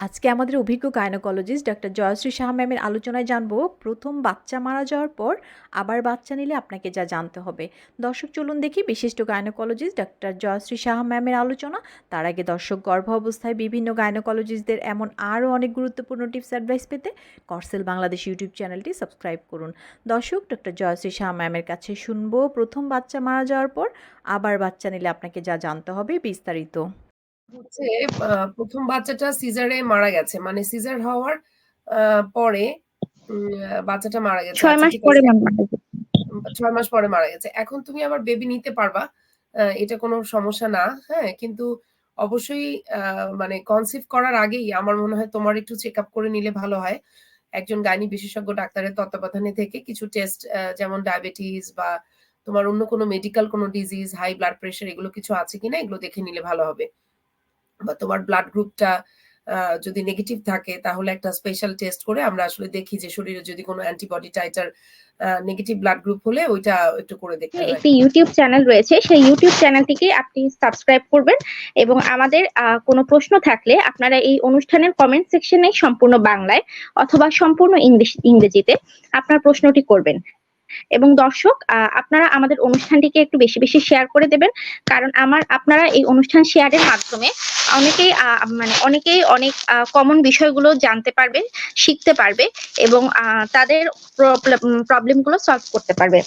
আজকে আমাদের অভিজ্ঞ গাইনোকোলজিস্ট ডক্টর জয়শ্রী শাহ ম্যামের আলোচনায় জানব প্রথম বাচ্চা মারা যাওয়ার পর আবার বাচ্চা নিলে আপনাকে যা জানতে হবে। দর্শক, চলুন দেখি বিশিষ্ট গাইনোকোলজিস্ট ডক্টর জয়শ্রী সাহা ম্যামের আলোচনা। তার আগে দর্শক, গর্ভ অবস্থায় বিভিন্ন গাইনোকোলজিস্টদের এমন আরও অনেক গুরুত্বপূর্ণ টিপস অ্যাডভাইস পেতে করসেল বাংলাদেশ ইউটিউব চ্যানেলটি সাবস্ক্রাইব করুন। দর্শক ডক্টর জয়শ্রী শাহ ম্যামের কাছে শুনব প্রথম বাচ্চা মারা যাওয়ার পর আবার বাচ্চা নিলে আপনাকে যা জানতে হবে বিস্তারিত। হচ্ছে আ প্রথম বাচ্চাটা সিজারে মারা গেছে। মানে সিজার হওয়ার আ পরে উম আ বাচ্চাটা মারা গেছে। ৬ আচ্ছা মাস ঠিক পরে আছে। মারা গেছে। উম ৬ মাস পরে মারা গেছে। এখন তুমি আবার বেবি নিতে পারবা। আ এটা কোনো সমস্যা না। হ্যাঁ? কিন্তু অবশ্যই আ মানে কনসিভ করার আগেই আমার মনে হয় তোমার একটু চেকআপ করে নিলে ভালো হয়। একজন গাইনি বিশেষজ্ঞ ডাক্তারের তত্ত্বাবধানে থেকে কিছু টেস্ট আ যেমন ডায়াবেটিস বা তোমার অন্য কোনো মেডিকেল কোনো ডিজিজ, হাই ব্লাড প্রেশার এগুলো কিছু আছে কিনা এগুলো দেখে নিলে ভালো হবে। বা তোমার ব্লাড গ্রুপটা যদি নেগেটিভ থাকে তাহলে একটা স্পেশাল টেস্ট করে আমরা আসলে দেখি যে শরীরে যদি কোনো antibody titre negative blood group হলে ওইটা একটু করে দেখতে হয়। একটি ইউটিউব চ্যানেল রয়েছে। সেই ইউটিউব চ্যানেলটিকে আপনি সাবস্ক্রাইব করবেন এবং আমাদের কোনো প্রশ্ন থাকলে আপনারা এই অনুষ্ঠানের কমেন্ট সেকশনে সম্পূর্ণ বাংলায় অথবা সম্পূর্ণ ইংলিশ ইংরেজিতে আপনার প্রশ্নটি করবেন। এবং দর্শক আপনারা আমাদের অনুষ্ঠানটিকে একটু বেশি, বেশি শেয়ার করে দেবেন। কারণ আমার আপনারা এই অনুষ্ঠান শেয়ারের মাধ্যমে অনেকেই মানে অনেকেই অনেক কমন বিষয়গুলো জানতে পারবে, শিখতে পারবে এবং তাদের প্রবলেমগুলো প্রবলেমগুলো সলভ করতে পারবে।